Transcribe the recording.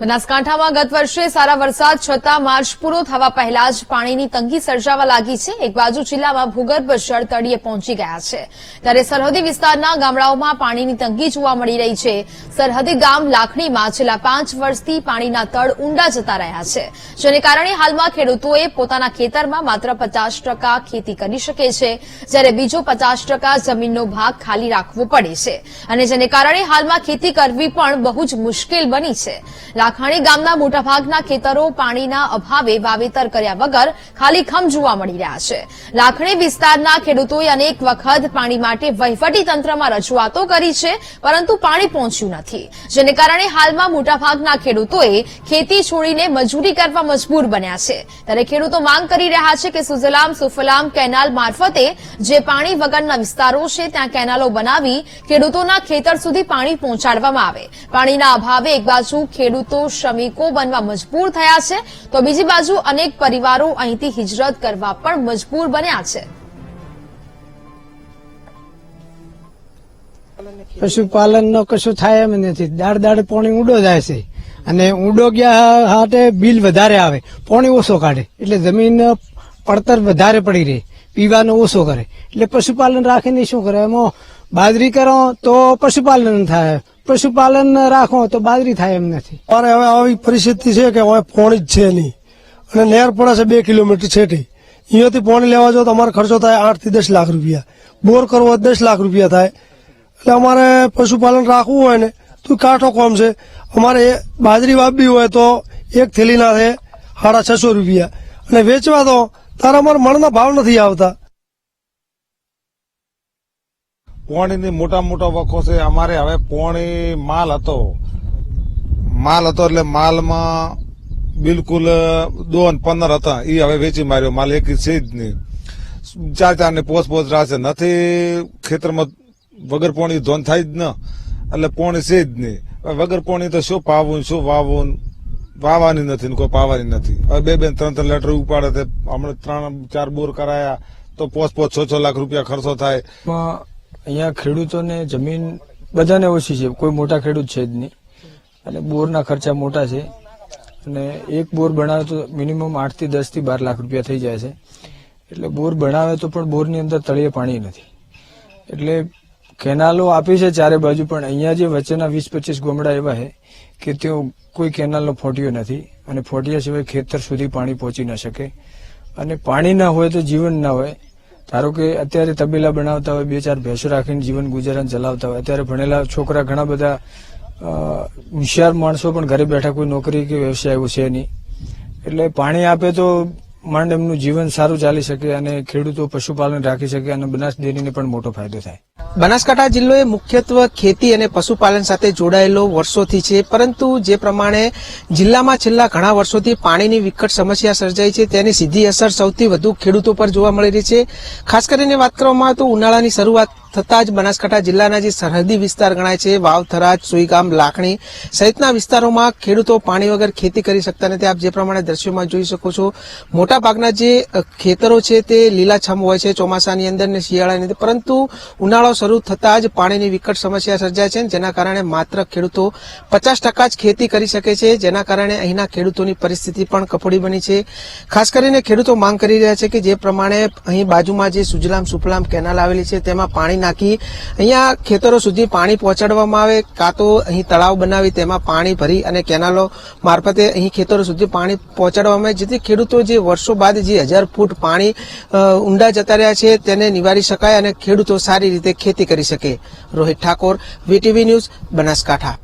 બનાસકાંઠામાં ગત વર્ષે સારા વરસાદ છતાં માર્ચ પૂરો થવા પહેલા જ પાણીની તંગી સર્જાવા લાગી છે. એક બાજુ જિલ્લામાં ભૂગર્ભ જળ તળિયે પહોંચી ગયા છે. ત્યારે સરહદી વિસ્તારના ગામડાઓમાં પાણીની તંગી જોવા મળી રહી છે. સરહદી ગામ લાખણીમાં છેલ્લા પાંચ વર્ષથી પાણીના તળ ઊંડા જતા રહ્યા છે. જેને કારણે હાલમાં ખેડૂતોએ પોતાના ખેતરમાં માત્ર પચાસ ખેતી કરી શકે છે. જ્યારે બીજો પચાસ જમીનનો ભાગ ખાલી રાખવો પડે છે. અને જેને કારણે હાલમાં ખેતી કરવી પણ બહુ જ મુશ્કેલ બની છે. લાખાણી ગામના મોટાભાગના ખેતરો પાણીના અભાવે વાવેતર કર્યા વગર ખાલીખમ જોવા મળી રહ્યા છે. લાખણી વિસ્તારના ખેડૂતોએ અનેક વખત પાણી માટે વહીવટી રજૂઆતો કરી છે, પરંતુ પાણી પહોંચ્યું નથી. જેને કારણે હાલમાં મોટાભાગના ખેડૂતોએ ખેતી છોડીને મજૂરી કરવા મજબૂર બન્યા છે. ત્યારે ખેડૂતો માંગ કરી રહ્યા છે કે સુજલામ સુફલામ કેનાલ મારફતે જે પાણી વગરના વિસ્તારો છે, ત્યાં કેનાલો બનાવી ખેડૂતોના ખેતર સુધી પાણી પહોંચાડવામાં આવે. પાણીના અભાવે એક બાજુ ખેડૂતો શ્રમિકો બનવા મજબૂર થયા છે. તો બીજી બાજુ અનેક પરિવારો અહીંથી હિજરત કરવા પણ મજબૂર બન્યા છે. પશુપાલનનો કશું થાય એમ નથી. દાડ દાડ પોણી ઊંડો જાય છે. અને ઊંડો ગયા હાટે બિલ વધારે આવે. પોણી ઓછો કાઢે. એટલે જમીન પડતર વધારે પડી રહે. પીવાનો ઓછો કરે. એટલે પશુપાલન રાખીને શું કરે? એમાં બાજરી કરો તો પશુપાલન થાય. પશુપાલન રાખો તો બાજરી થાય એમ નથી. અમારે હવે આવી પરિસ્થિતિ છે કે હવે પોણી જ છે નહીં અને નહેર પડે છે બે કિલોમીટર છેટી. અહીંયાથી પોણી લેવા જાવ તો અમારો ખર્ચો થાય આઠથી દસ લાખ રૂપિયા. બોર કરવો દસ લાખ રૂપિયા થાય. એટલે અમારે પશુપાલન રાખવું હોય ને, તો કાંઠો કોમ છે. અમારે બાજરી વાપવી હોય તો એક થેલીના છે સાડા છસો રૂપિયા. અને વેચવા તો તારા અમારે મણના ભાવ નથી આવતા. પોણીની મોટા મોટા વખો છે. અમારે હવે પોણી માલ હતો. માલ હતો એટલે માલમાં બિલકુલ દો ને પંદર હતા. એ હવે વેચી માર્યો. માલ એક છે જ નહીં. ચાર ચાર ને પોસ પોસ રાખશે નથી ખેતરમાં વગર પોણી ધોન થાય જ ન. એટલે પોણી છે જ નહીં. વગર પોણી તો શું પાવું શું વાવવું? વાવાની નથી કોઈ પાવાની નથી. હવે બે બે ત્રણ ત્રણ લેટર ઉપાડે તે હમણાં ત્રણ ચાર બોર કરાયા. તો પોસ પોસ છ છ લાખ રૂપિયા ખર્ચો થાય. અહીંયા ખેડૂતોને જમીન બધાને ઓછી છે. કોઈ મોટા ખેડૂત છે જ નહીં. અને બોરના ખર્ચા મોટા છે. અને એક બોર બનાવે તો મિનિમમ આઠથી દસથી બાર લાખ રૂપિયા થઈ જાય છે. એટલે બોર બનાવે તો પણ બોરની અંદર તળિયે પાણી નથી. એટલે કેનાલો આપી છે ચારે બાજુ, પણ અહીંયા જે વચ્ચેના વીસ પચીસ ગોમડા એવા છે કે તેઓ કોઈ કેનાલનો ફોટિયો નથી અને ફોટિયા સિવાય ખેતર સુધી પાણી પહોંચી ન શકે. અને પાણી ના હોય તો જીવન ના હોય. ધારો કે અત્યારે તબેલા બનાવતા હોય, બે ચાર ભેંસો રાખીને જીવન ગુજરાન ચલાવતા હોય, અત્યારે ભણેલા છોકરા ઘણા બધા હોશિયાર માણસો પણ ઘરે બેઠા કોઈ નોકરી કે વ્યવસાય એવું છે નહીં. એટલે પાણી આપે તો માંડ એમનું જીવન સારું ચાલી શકે અને ખેડૂતો પશુપાલન રાખી શકે અને બનાસ ડેરીને પણ મોટો ફાયદો થાય. બનાસકાંઠા જિલ્લો એ મુખ્યત્વે ખેતી અને પશુપાલન સાથે જોડાયેલો વર્ષોથી છે, પરંતુ જે પ્રમાણે જિલ્લામાં છેલ્લા ઘણા વર્ષોથી પાણીની વિકટ સમસ્યા સર્જાઈ છે, તેની સીધી અસર સૌથી વધુ ખેડૂતો પર જોવા મળી રહી છે. ખાસ કરીને વાત કરવામાં તો ઉનાળાની શરૂઆત થતાં જ બનાસકાંઠા જિલ્લાના જે સરહદી વિસ્તાર ગણાય છે વાવ થરાજ સુઈગામ, લાખણી સહિતના વિસ્તારોમાં ખેડૂતો પાણી વગર ખેતી કરી શકતા નથી. આપ જે પ્રમાણે દ્રશ્યોમાં જોઈ શકો છો મોટા ભાગના જે ખેતરો છે તે લીલાછમ હોય છે, ચોમાસાની અંદર ને શિયાળાની અંદર. પરંતુ ઉનાળો શરૂ થતાં જ પાણીની વિકટ સમસ્યા સર્જાય છે જેના કારણે માત્ર ખેડૂતો પચાસ ટકા જ ખેતી કરી શકે છે. જેના કારણે અહીંના ખેડૂતોની પરિસ્થિતિ પણ કફોડી બની છે. ખાસ કરીને ખેડૂતો માંગ કરી રહ્યા છે કે જે પ્રમાણે અહીં બાજુમાં જે સુજલામ સુફલામ કેનાલ આવેલી છે, તેમાં પાણી નાખી. અહીંયા ખેતરો સુધી પાણી પહોંચાડવામાં આવે કાં તો અહીં તળાવ બનાવી તેમાં પાણી ભરી અને કેનાલો મારફતે અહીં ખેતરો સુધી પાણી પહોંચાડવામાં આવે, જેથી ખેડૂતો જે વર્ષો બાદ જે હજાર ફૂટ પાણી ઊંડા જતા રહ્યા છે તેને નિવારી શકાય અને ખેડૂતો સારી રીતે ખેતી કરી શકે. Rohit Thakor, VTV news Banaskantha.